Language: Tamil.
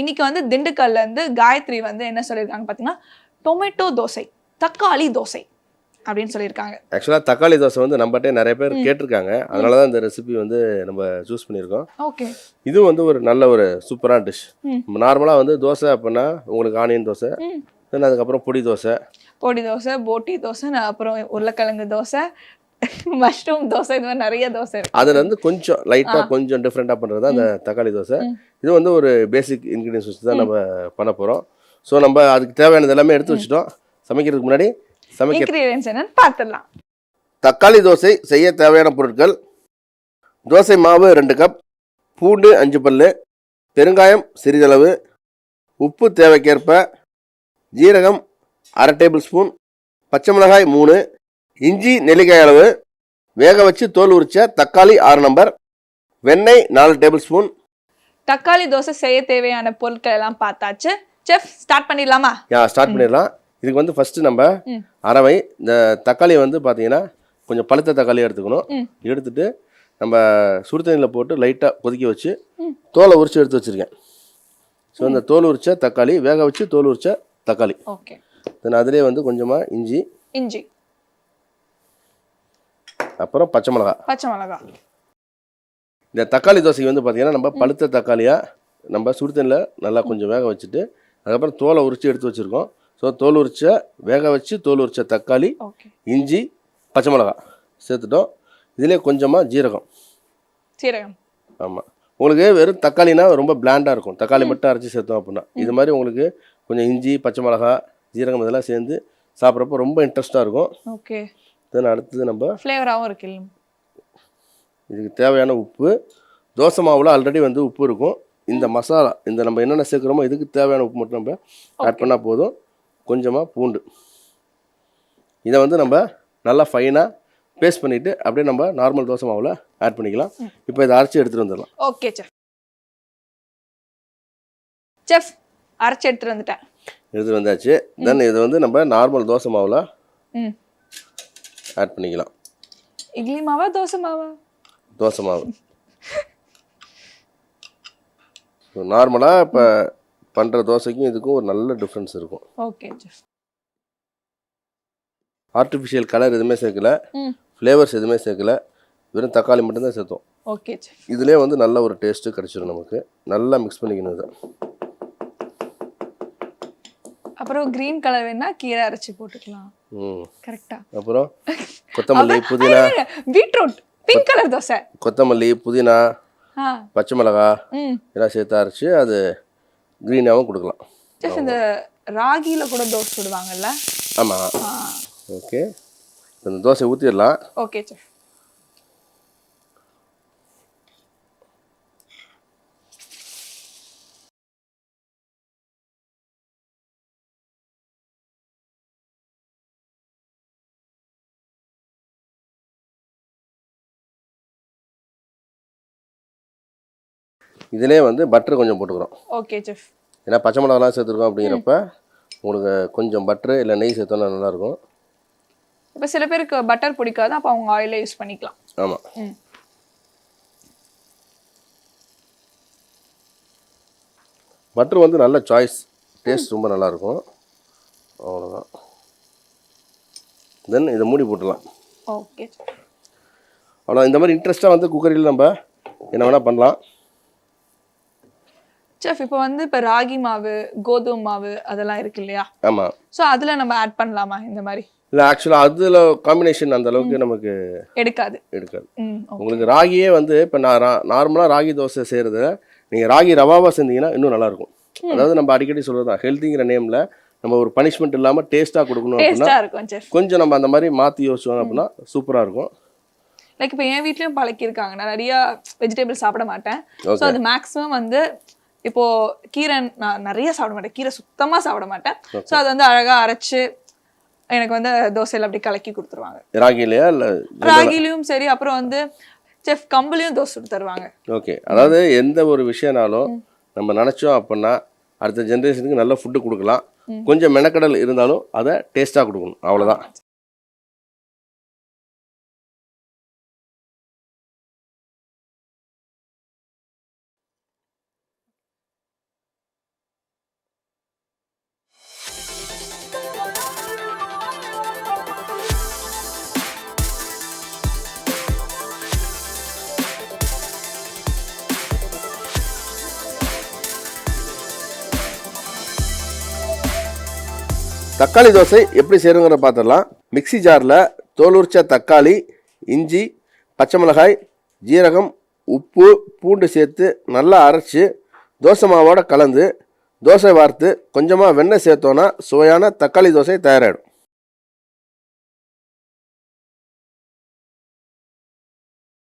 இன்னைக்கு வந்து திண்டுக்கல்ல இருந்து காயத்ரி வந்து என்ன சொல்லியிருக்காங்க பார்த்தீங்கன்னா டொமேட்டோ தோசை தக்காளி தோசை அப்படின்னு சொல்லியிருக்காங்க. ஆக்சுவலாக தக்காளி தோசை வந்து நம்மகிட்ட நிறைய பேர் கேட்டிருக்காங்க. அதனால தான் இந்த ரெசிபி வந்து நம்ம சூஸ் பண்ணியிருக்கோம். ஓகே. இது வந்து ஒரு நல்ல ஒரு சூப்பரான டிஷ். நார்மலாக வந்து தோசை அப்படின்னா உங்களுக்கு ஆனியன் தோசை. தென் அதுக்கப்புறம் பொடி தோசை. பொடி தோசை போட்டி தோசை அப்புறம் உருளைக்கிழங்கு தோசை மஷ்ரூம் தோசை இந்த மாதிரி நிறைய தோசை அதில் வந்து கொஞ்சம் லைட்டாக கொஞ்சம் டிஃப்ரெண்ட்டாக பண்ணுறது அந்த தக்காளி தோசை. இது வந்து ஒரு பேசிக் இன்க்ரீடியன்ஸ் வச்சு தான் நம்ம பண்ண போகிறோம் ஸோ நம்ம அதுக்கு தேவையானது எல்லாமே எடுத்து வச்சுட்டோம். சமைக்கிறதுக்கு முன்னாடி சமைக்க பார்த்துடலாம். தக்காளி தோசை செய்ய தேவையான பொருட்கள் தோசை மாவு ரெண்டு கப் பூண்டு அஞ்சு பல்லு பெருங்காயம் சிறிதளவு உப்பு தேவைக்கேற்ப ஜீரகம் அரை டேபிள் ஸ்பூன் பச்சை மிளகாய் மூணு இஞ்சி நெல்லிக்காய் அளவு வேக வச்சு தோல் உரிச்ச தக்காளி ஆறு நம்பர் வெண்ணெய் நாலு டேபிள் ஸ்பூன் தக்காளி தோசை செய்ய தேவையான பொருட்கள் எல்லாம் பார்த்தாச்சு. செஃப் ஸ்டார்ட் பண்ணிடலாமா? யா ஸ்டார்ட் பண்ணிடலாம். இதுக்கு வந்து ஃபஸ்ட்டு நம்ம. அரவை இந்த தக்காளி வந்து பார்த்தீங்கன்னா கொஞ்சம் பழுத்த தக்காளி எடுத்துக்கணும். எடுத்துட்டு நம்ம சுடு தண்ணியில் போட்டு லைட்டாக கொதிக்க வச்சு. தோலை உரிச்சு எடுத்து வச்சுருக்கேன். ஸோ இந்த தோல் உரிச்ச தக்காளி வேக வச்சு தோல் உரிச்ச தக்காளி. ஓகே. தென் அதிலே வந்து கொஞ்சமாக இஞ்சி இஞ்சி. அப்புறம் பச்சை மிளகாய் பச்சை மிளகா. இந்த தக்காளி தோசைக்கு வந்து பார்த்தீங்கன்னா நம்ம பழுத்த தக்காளியாக நம்ம சுடு தண்ணியில் நல்லா கொஞ்சம் வேக வச்சுட்டு அதுக்கப்புறம் தோலை உரிச்சு எடுத்து வச்சுருக்கோம். ஸோ தோல் உரிச்ச வேக வச்சு தோல் உரிச்ச தக்காளி இஞ்சி பச்சை மிளகாய் சேர்த்துட்டோம். இதிலே கொஞ்சமாக ஜீரகம். சீரகம். ஆமாம் உங்களுக்கு வெறும் தக்காளினா ரொம்ப பிளாண்டாக இருக்கும். தக்காளி மட்டும் அரைச்சி சேர்த்தோம் அப்படின்னா. இது மாதிரி உங்களுக்கு கொஞ்சம் இஞ்சி பச்சை மிளகாய் ஜீரகம் இதெல்லாம் சேர்ந்து சாப்பிட்றப்போ ரொம்ப இன்ட்ரெஸ்ட்டாக இருக்கும். ஓகே. தென் அடுத்தது நம்ம ஃப்ளேவராகவும் இருக்கு இதுக்கு தேவையான உப்பு தோசை மாவில் ஆல்ரெடி வந்து உப்பு இருக்கும். இந்த மசாலா இந்த நம்ம என்னென்ன சேர்க்குறோமோ இதுக்கு தேவையான உப்பு மட்டும் நம்ம ஆட் பண்ணால் போதும். கொஞ்சமாக பூண்டு. இதை வந்து நம்ம நல்லா ஃபைனாக பேஸ்ட் பண்ணிவிட்டு அப்படியே நம்ம நார்மல் தோசை மாவில் ஆட் பண்ணிக்கலாம். இப்போ இதை அரைச்சி எடுத்துகிட்டு வந்துடலாம். ஓகே செஃப் செஃப் அரைச்சி எடுத்துட்டு வந்துட்டேன். எடுத்துகிட்டு வந்தாச்சு. தென் இது வந்து நம்ம நார்மல் தோசை மாவில் ம். ஆட் பண்ணிக்கலாம். இட்லி மாவா தோசை மாவா? தோசை மாவு. நார்மலாக இப்போ பண்ணுற தோசைக்கும் இதுக்கும் ஒரு நல்ல டிஃப்ரென்ஸ் இருக்கும். ஓகே ஆர்டிஃபிஷியல் கலர் எதுவுமே சேர்க்கல. ஃப்ளேவர்ஸ் எதுவுமே சேர்க்கல. வெறும் தக்காளி மட்டும்தான் சேர்த்தோம். ஓகே இதுலேயே வந்து நல்ல ஒரு டேஸ்ட்டு கிடச்சிடும் நமக்கு. நல்லா மிக்ஸ் பண்ணிக்கணும் இதை. அப்புறம் கிரீன் கலர் வேணா கீரை அரைச்சி போட்டுக்கலாம். ம். கரெக்டா அப்புறம் கொத்தமல்லி புதினா. பீட்ரூட். Pink colour dosa. கொத்தமல்லி புதினா பச்சை மிளகா ம். எல்லாம் சேர்த்து அரைச்சி அது க்ரீனாகவும் கொடுக்கலாம். செஃப் இந்த ராகில கூட தோசை சுடுவாங்கல்ல? ஆமாம் ஓகே இந்த தோசை ஊற்றிடலாம் ஓகே செஃப் இதிலே வந்து பட்டர் கொஞ்சம் போட்டுக்கிறோம். ஓகே செஃப் ஏன்னா பச்சை மிளகாலாம் சேர்த்துருக்கோம் அப்படிங்கிறப்ப உங்களுக்கு கொஞ்சம் பட்டரு இல்லை நெய் சேர்த்தோன்னா நல்லாயிருக்கும். இப்போ சில பேருக்கு பட்டர் பிடிக்காது அப்போ அவங்க ஆயிலே யூஸ் பண்ணிக்கலாம். ஆமாம் பட்டர் வந்து நல்ல சாய்ஸ் டேஸ்ட் ரொம்ப நல்லாயிருக்கும். அவ்வளோதான் தென் இதை மூடி போட்டுடலாம். ஓகே அவ்வளோ இந்த மாதிரி இன்ட்ரெஸ்ட்டாக வந்து குக்கரில் நம்ம என்ன வேணால் பண்ணலாம். செஃப் இப்போ வந்து இப்போ ராகி மாவு கோதுமை மாவு அதெல்லாம் இருக்கு இல்லையா? ஆமாம் ஸோ அதில் நம்ம ஆட் பண்ணலாமா இந்த மாதிரி? இல்லை ஆக்சுவலாக அதில் காம்பினேஷன் அந்த அளவுக்கு நமக்கு எடுக்காது. எடுக்காது. உங்களுக்கு ராகியே வந்து இப்போ நான் நார்மலாக ராகி தோசை செய்கிறத நீங்கள் ராகி ரவாவாக செஞ்சீங்கன்னா இன்னும் நல்லாயிருக்கும். அதாவது நம்ம அடிக்கடி சொல்கிறது தான் ஹெல்த்திங்கிற நேமில் நம்ம ஒரு பனிஷ்மெண்ட் இல்லாமல் டேஸ்ட்டாக கொடுக்கணும் அப்படின்னா கொஞ்சம் நம்ம அந்த மாதிரி மாற்றி யோசிச்சோம் அப்படின்னா சூப்பராக இருக்கும். லைக் இப்போ என் வீட்லயும் பழக்கியிருக்காங்க. நான் நிறைய வெஜிடபிள் சாப்பிட மாட்டேன். ஸோ. அது மேக்ஸிமம் வந்து இப்போ கீரை நான் நிறைய சாப்பிட மாட்டேன். கீரை சுத்தமா சாப்பிட மாட்டேன். ஸோ அது வந்து அழகா அரைச்சு எனக்கு வந்து தோசையில அப்படி கலக்கி கொடுத்துருவாங்க. ராகிலையா இல்லை ராகிலையும் சரி அப்புறம் வந்து செஃப் கம்புலையும் தோசை தருவாங்க. ஓகே அதாவது எந்த ஒரு விஷயம்னாலும் நம்ம நினச்சோம் அப்படின்னா அடுத்த ஜென்ரேஷனுக்கு நல்ல ஃபுட்டு கொடுக்கலாம். கொஞ்சம் மெனக்கடல் இருந்தாலும் அதை டேஸ்ட்டாக கொடுக்கணும். அவ்வளோதான் தக்காளி தோசை எப்படி செய்யணுங்கிற பார்த்துடலாம் மிக்ஸி ஜாரில் தோல் உரிச்ச தக்காளி இஞ்சி பச்சை மிளகாய் ஜீரகம் உப்பு பூண்டு சேர்த்து நல்லா அரைச்சி தோசை மாவோட கலந்து தோசை வார்த்து கொஞ்சமாக வெண்ணெய் சேர்த்தோன்னா சுவையான தக்காளி தோசை தயாராகிடும்